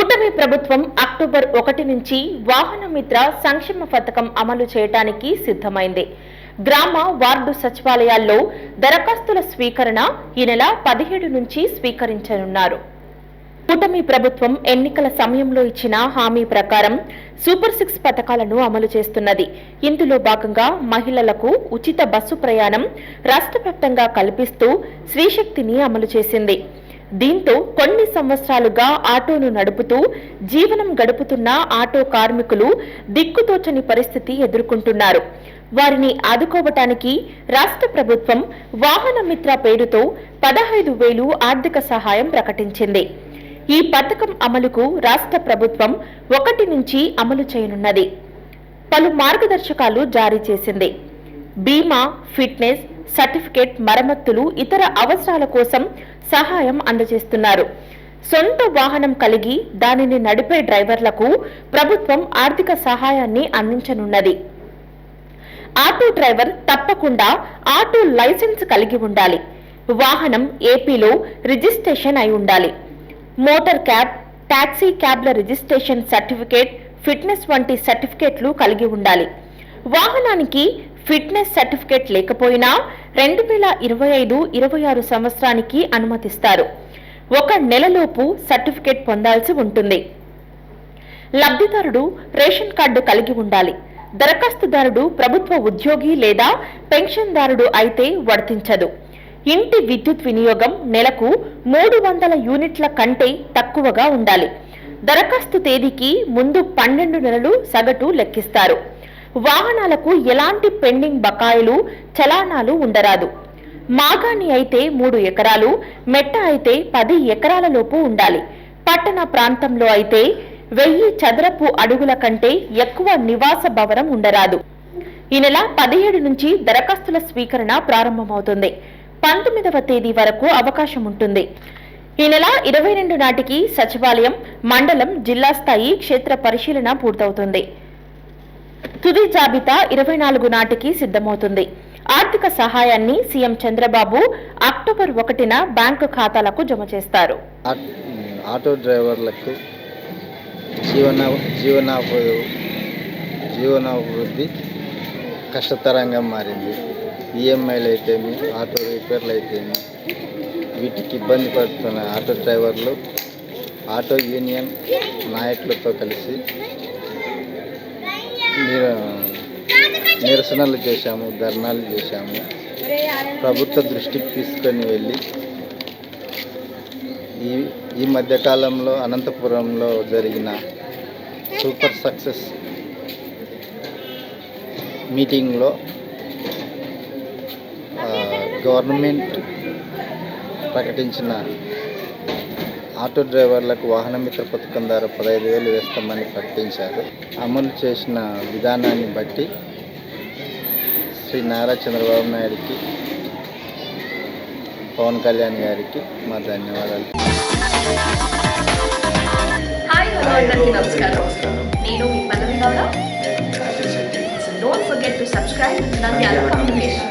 కూటమి ప్రభుత్వం అక్టోబర్ ఒకటి నుంచి వాహన మిత్ర సంక్షేమ పథకం అమలు చేయడానికి సిద్ధమైంది. గ్రామ వార్డు సచివాలయాల్లో దరఖాస్తుల స్వీకరణ ఈ నెల పదిహేడు నుంచి స్వీకరించనున్నారు. కూటమి ప్రభుత్వం ఎన్నికల సమయంలో ఇచ్చిన హామీ ప్రకారం సూపర్ సిక్స్ పథకాలను అమలు చేస్తున్నది. ఇందులో భాగంగా మహిళలకు ఉచిత బస్సు ప్రయాణం రాష్ట్ర వ్యాప్తంగా కల్పిస్తూ స్త్రీశక్తిని అమలు చేసింది. దీంతో కొన్ని సంవత్సరాలుగా ఆటోను నడుపుతూ జీవనం గడుపుతున్న ఆటో కార్మికులు దిక్కుతోచని పరిస్థితి ఎదుర్కొంటున్నారు. వారిని ఆదుకోవటానికి రాష్ట్ర ప్రభుత్వం వాహన మిత్ర పేరుతో పదహైదు వేలు ఆర్థిక సహాయం ప్రకటించింది. ఈ పథకం అమలుకు రాష్ట్ర ప్రభుత్వం ఒకటి నుంచి అమలు చేయనున్నది. పలు మార్గదర్శకాలు జారీ చేసింది. బీమా ఫిట్నెస్ సర్టిఫికేట్ మరమ్మతులు ఇతర అవసరాల కోసం సహాయం అందజేస్తున్నారు. సొంత వాహనం కలిగి దానిని నడిపే డ్రైవర్లకు ప్రభుత్వం ఆర్థిక సహాయాన్ని అందించనున్నది. ఆటో డ్రైవర్ తప్పకుండా ఆటో లైసెన్స్ కలిగి ఉండాలి. వాహనం ఏపీలో రిజిస్ట్రేషన్ అయి ఉండాలి. మోటార్ క్యాబ్ టాక్సీ క్యాబ్ల రిజిస్ట్రేషన్ సర్టిఫికేట్ ఫిట్నెస్ వంటి సర్టిఫికేట్లు కలిగి ఉండాలి. వాహనానికి ఫిట్నెస్ సర్టిఫికేట్ లేకపోయినా రెండు వేల ఇరవై ఐదు ఇరవై ఆరు సంవత్సరానికి అనుమతిస్తారు. ఒక నెలలోపు సర్టిఫికేట్ పొందాల్సి ఉంటుంది. లబ్ధిదారుడు రేషన్ కార్డు కలిగి ఉండాలి. దరఖాస్తుదారుడు ప్రభుత్వ ఉద్యోగి లేదా పెన్షన్దారుడు అయితే వర్తించదు. ఇంటి విద్యుత్ వినియోగం నెలకు మూడు వందల యూనిట్ల కంటే తక్కువగా ఉండాలి. దరఖాస్తు తేదీకి ముందు పన్నెండు నెలలు సగటు లెక్కిస్తారు. వాహనాలకు ఎలాంటి పెండింగ్ బకాయిలు చలానాలు ఉండరాదు. మాగాణి అయితే మూడు ఎకరాలు మెట్ట అయితే పది ఎకరాల లోపు ఉండాలి. పట్టణ ప్రాంతంలో అయితే వెయ్యి చదరపు అడుగుల కంటే ఎక్కువ నివాస భవనం ఉండరాదు. ఈ నెల పదిహేడు నుంచి దరఖాస్తుల స్వీకరణ ప్రారంభమవుతుంది. పంతొమ్మిదవ తేదీ వరకు అవకాశం ఉంటుంది. ఈ నెల ఇరవై రెండు నాటికి సచివాలయం మండలం జిల్లా స్థాయి క్షేత్ర పరిశీలన పూర్తవుతుంది. తుది జాబితా ఇరవై నాలుగు నాటికి సిద్ధమవుతుంది. ఆర్థిక సహాయాన్ని సీఎం చంద్రబాబు అక్టోబర్ ఒకటిన బ్యాంకు ఖాతాలకు జమ చేస్తారు. ఆటో డ్రైవర్లకు జీవన జీవనాభివృద్ధి కష్టతరంగా మారింది. ఈఎంఐలు అయితేమి ఆటో రిపేర్లు అయితేమి వీటికి ఇబ్బంది పడుతున్న ఆటో డ్రైవర్లు ఆటో యూనియన్ నాయకులతో కలిసి నిరసనలు చేశాము ధర్నాలు చేశాము. ప్రభుత్వ దృష్టికి తీసుకొని వెళ్ళి ఈ ఈ మధ్యకాలంలో అనంతపురంలో జరిగిన సూపర్ సక్సెస్ మీటింగ్లో గవర్నమెంట్ ప్రకటించిన ఆటో డ్రైవర్లకు వాహన మిత్ర పథకం ద్వారా పదహైదు వేలు వేస్తామని ప్రకటించారు. అమలు చేసిన విధానాన్ని బట్టి శ్రీ నారా చంద్రబాబు నాయుడికి పవన్ కళ్యాణ్ గారికి మా ధన్యవాదాలు. హాయ్ హలో అందరికీ నమస్కారం. నేను మీ Pallavi Gowda don't forget to subscribe Nandyala communication